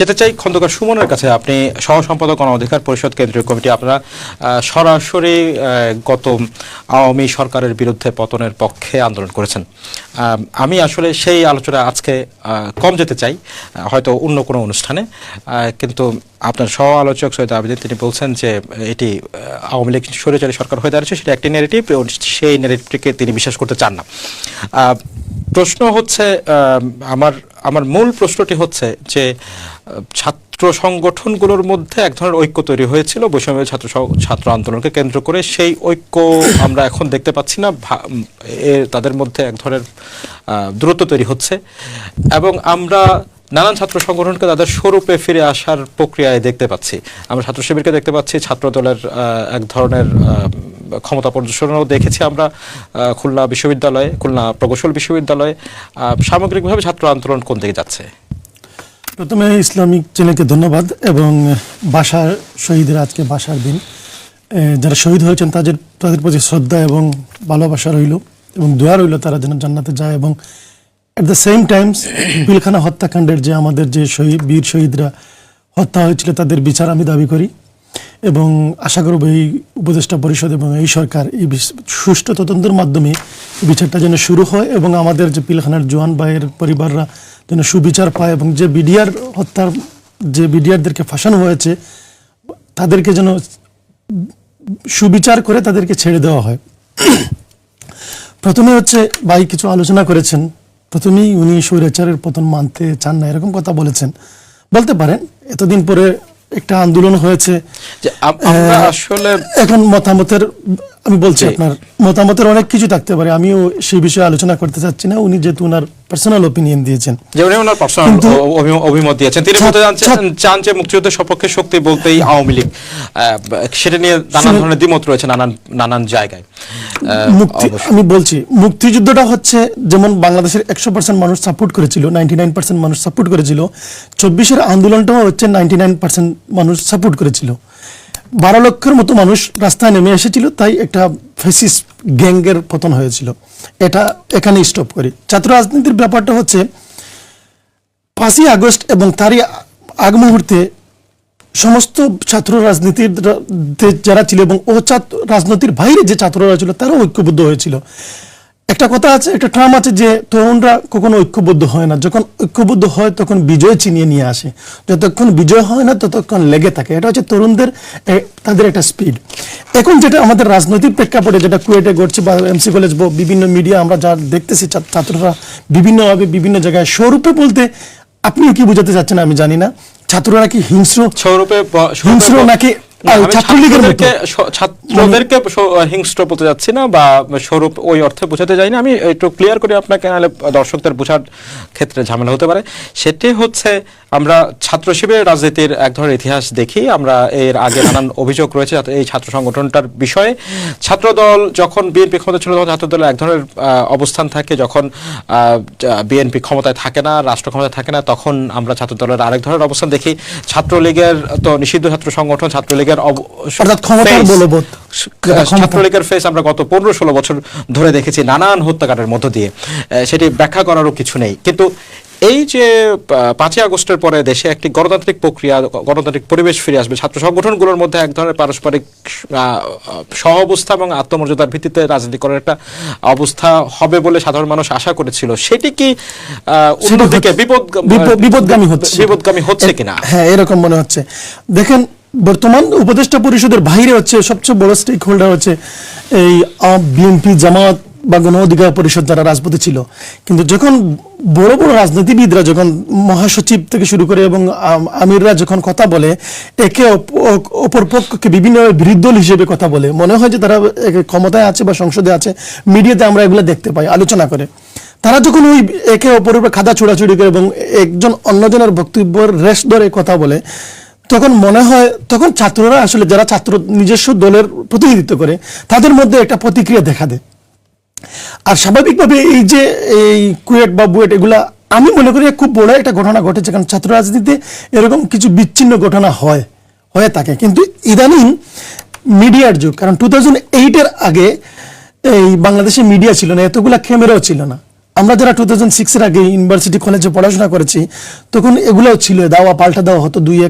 যেতে চাই খন্দকার সুমনের কাছে। আপনি সহ সম্পাদক অধিকার পরিষদ কেন্দ্রীয় কমিটি, আপনারা সরাসরি গত আওয়ামী সরকারের বিরুদ্ধে পতনের পক্ষে আন্দোলন করেছেন। আমি আসলে সেই আলোচনা আজকে কম যেতে চাই হয়তো অন্য কোনো অনুষ্ঠানে। কিন্তু আপনার সহ আলোচক সৈয়দ আবেদিন, তিনি বলছেন যে, এটি আওয়ামী লীগ স্বৈরাচারী সরকার হয়ে দাঁড়িয়েছে, সেটা একটি নেগেটিভ সেই নেগেটিভটিকে তিনি বিশ্বাস করতে চান না। প্রশ্ন হচ্ছে আমার আমার মূল প্রশ্নটি হচ্ছে যে ছাত্র সংগঠনগুলোর মধ্যে এক ধরনের ঐক্য তৈরি হয়েছিল, বৈষম্য ছাত্র ছাত্র আন্দোলনকে কেন্দ্র করে। সেই ঐক্য আমরা এখন দেখতে পাচ্ছি না তাদের মধ্যে এক ধরনের দূরত্ব তৈরি হচ্ছে। এবং আমরা নানান ছাত্র সংগঠনকে তাদের স্বরূপে ফিরে আসার প্রক্রিয়ায় দেখতে পাচ্ছি। আমরা ছাত্র শিবিরকে দেখতে পাচ্ছি ছাত্র দলের এক ধরনের ক্ষমতা প্রদর্শনও দেখেছি আমরা খুলনা বিশ্ববিদ্যালয়ে, খুলনা প্রকৌশল বিশ্ববিদ্যালয়ে সামগ্রিকভাবে ছাত্র আন্দোলন কোন দিকে যাচ্ছে? প্রথমে ইসলামিক চ্যানেলকে ধন্যবাদ এবং বাসার শহীদের, আজকে বাসার দিন। যারা শহীদ হয়েছেন তাদের তাদের প্রতি শ্রদ্ধা এবং ভালোবাসা রইল এবং দোয়া রইল তারা যেন জান্নাতে যায় এবং at the same times Pilkhana হত্যাকাণ্ডের যে আমাদের যে শহীদ বীর শহীদরা হত্যা হয়েছিল তাদের বিচার আমি দাবি করি। এবং আশা করব এই উপদেষ্টা পরিষদ এবং এই সরকার এই সুষ্ঠু তদন্তের মাধ্যমে বিচারটা যেন শুরু হয় এবং আমাদের যে পিলখানার জোয়ান ভাইয়ের পরিবাররা যেন সুবিচার পায় এবং যে বিডিআর হত্যার যে বিডিআরদেরকে ফাঁসানো হয়েছে, তাদেরকে যেন সুবিচার করে তাদেরকে ছেড়ে দেওয়া হয়। প্রথমে হচ্ছে ভাই কিছু আলোচনা করেছেন। প্রথমেই উনি স্বৈরাচারের পতন মানতে চান না, এরকম কথা বলেছেন। বলতে পারেন, এতদিন পরে একটা আন্দোলন হয়েছে। যে আমরা আসলে এখন মতামতের আমি বলছি আপনার মতামতের অনেক কিছু থাকতে পারে আমিও সেই বিষয়ে আলোচনা করতে চাচ্ছি না উনি যেহেতু ওনার পার্সোনাল ওপিনিয়ন দিয়েছেন। যে উনি ওনার পার্সোনাল অভিমত দিয়েছেন। তিনি বলতে চান যে মুক্তিযুদ্ধের সপক্ষে শক্তি বলতেই আওয়ামী লীগ সেটা নিয়ে নানান ধরনের দ্বিমত রয়েছে নানান নানান জায়গায়। মুক্তি আমি বলছি মুক্তিযুদ্ধটা হচ্ছে যেমন বাংলাদেশের একশো পার্সেন্ট মানুষ সাপোর্ট করেছিল নাইনটি নাইন পার্সেন্ট মানুষ সাপোর্ট করেছিল চব্বিশের আন্দোলনটাও হচ্ছে নাইনটি নাইন পার্সেন্ট মানুষ সাপোর্ট করেছিল। বারো লক্ষের মতো মানুষ রাস্তায় নেমে এসেছিল, তাই একটা ফেসিস গ্যাংয়ের পতন হয়েছিল। এটা এখানে স্টপ করি। ছাত্র রাজনীতির ব্যাপারটা হচ্ছে, পাঁচই আগস্ট এবং তারই আগ মুহূর্তে সমস্ত ছাত্র রাজনীতির যারা ছিল এবং ও ছাত্র রাজনীতির বাইরে যে ছাত্ররা ছিল, তারাও ঐক্যবদ্ধ হয়েছিল। একটা কথা আছে একটা ট্রাম আছে যে তরুণরা কখনো ঐক্যবদ্ধ হয় না। যখন ঐক্যবদ্ধ হয় তখন বিজয় চিনিয়ে নিয়ে আসে। যতক্ষণ বিজয় হয় না ততক্ষণ লেগে থাকে। এটা হচ্ছে তরুণদের তাদের একটা স্পিড এখন যেটা আমাদের রাজনৈতিক প্রেক্ষাপটে যেটা কুয়েটে ঘটছে বা এমসি কলেজ বিভিন্ন মিডিয়া আমরা যা দেখতেছি ছাত্ররা বিভিন্নভাবে বিভিন্ন জায়গায় স্বরূপে বলতে আপনি কি বুঝাতে চাচ্ছেন আমি জানি না। ছাত্ররা কি হিংস্র? স্বরূপে হিংস্র নাকি ছাত্রদেরকে- স- হিংস্র বলতে যাচ্ছি না বা স্বরূপ ওই অর্থে বোঝাতে যাই না আমি একটু ক্লিয়ার করে আপনাকে নাহলে দর্শকদের বোঝার ক্ষেত্রে ঝামেলা হতে পারে। সেটি হচ্ছে আমরা ছাত্র শিবিরের রাজনীতির এক ধরনের ইতিহাস দেখি। আমরা এর আগে নানান অভিযোগ রয়েছে এই ছাত্র সংগঠনটার বিষয়ে। ছাত্রদল যখন বিএনপি ক্ষমতা ছিল তখন ছাত্রদলের এক ধরনের অবস্থান থাকে। যখন বিএনপি ক্ষমতায় থাকে না রাষ্ট্র ক্ষমতায় থাকে না তখন আমরা ছাত্র ছাত্রদলের আরেক ধরনের অবস্থান দেখি। ছাত্রলীগের তো নিষিদ্ধ ছাত্র সংগঠন ছাত্রলীগের অব- অর্থাৎ ক্ষমতার বলবৎ। ছাত্রলীগের ফেস আমরা গত পনেরো ষোলো বছর ধরে দেখেছি নানান হত্যাকাণ্ডের মধ্য দিয়ে। সেটি ব্যাখ্যা করারও কিছু নেই। কিন্তু এই যে পাঁচই আগস্টের পরে দেশে একটি গণতান্ত্রিক প্রক্রিয়া গণতান্ত্রিক পরিবেশ ফিরে আসবে ছাত্র সংগঠনগুলোর মধ্যে এক ধরনের পারস্পরিক সহ অবস্থা এবং আত্মমর্যাদার ভিত্তিতে রাজনীতি করার একটা অবস্থা হবে বলে সাধারণ মানুষ আশা করেছিল। সেটি কি অন্যদিকে বিপদগামী হচ্ছে। বিপদগামী হচ্ছে কিনা? হ্যাঁ এরকম মনে হচ্ছে। দেখেন বর্তমান উপদেষ্টা পরিষদের বাইরে হচ্ছে সবচেয়ে বড় স্টেক হোল্ডার হচ্ছে এই বিএনপি জামাত বা গণ অধিকার পরিষদ যারা রাজপথে ছিল। কিন্তু যখন বড় বড় রাজনীতিবিদরা যখন মহাসচিব থেকে শুরু করে এবং আমিররা যখন কথা বলে, একে অপর পক্ষকে বিভিন্ন বিরুদ্ধ দল হিসেবে কথা বলে, মনে হয় যে তারা ক্ষমতায় আছে বা সংসদে আছে, মিডিয়াতে আমরা এগুলো দেখতে পাই, আলোচনা করে। তারা যখন ওই একে অপরের খাদা ছোড়াছুড়ি করে এবং একজন অন্যজনের বক্তব্যের রেশ ধরে কথা বলে তখন মনে হয়, তখন ছাত্ররা আসলে যারা ছাত্র নিজস্ব দলের প্রতিনিধিত্ব করে, তাদের মধ্যে একটা প্রতিক্রিয়া দেখা দেয়। আর স্বাভাবিকভাবে এই যে এই কুয়েট বা বুয়েট, এগুলা আমি মনে করি খুব বড় একটা ঘটনা ঘটেছে, কারণ ছাত্র রাজনীতিতে এরকম কিছু বিচ্ছিন্ন ঘটনা হয়, হয়ে থাকে। কিন্তু ইদানিং মিডিয়ার যুগ, কারণ টু থাউজেন্ড এইটের আগে এই বাংলাদেশে মিডিয়া ছিল না, এতগুলা ক্যামেরাও ছিল না। আমরা যারা টু থাউজেন্ড সিক্সের আগে ইউনিভার্সিটি, কলেজে পড়াশোনা করেছি, তখন এগুলোও ছিল, দাওয়া পাল্টা দেওয়া হতো দুই এক